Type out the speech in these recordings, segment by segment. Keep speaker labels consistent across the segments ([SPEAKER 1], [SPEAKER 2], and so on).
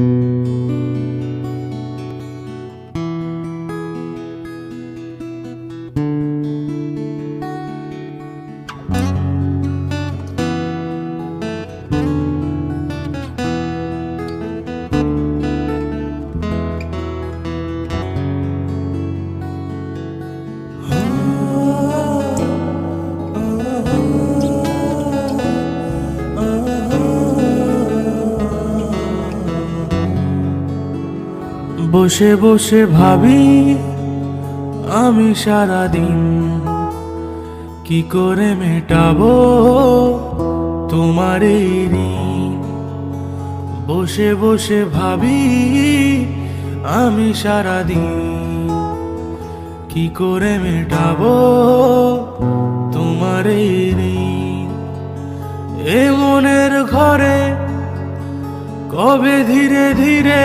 [SPEAKER 1] Thank you. বসে বসে ভাবি, আমি সারাদিন কি করে মেটাবো তোমার ঋণ? বসে বসে ভাবি, আমি সারাদিন কি করে মেটাবো তোমার ঋণ? এ মনের ঘরে কবে ধীরে ধীরে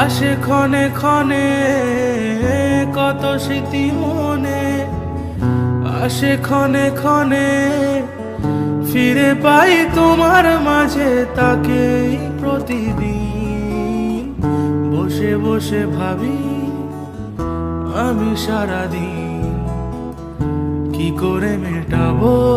[SPEAKER 1] আসে ক্ষণে ক্ষণে, কত স্মৃতি মনে। আসে ক্ষণে ক্ষণে, ফিরে পাই তোমার মাঝে তাকেই প্রতিদিন। বসে বসে ভাবি আমি সারাদিন কি করে মেটাবো?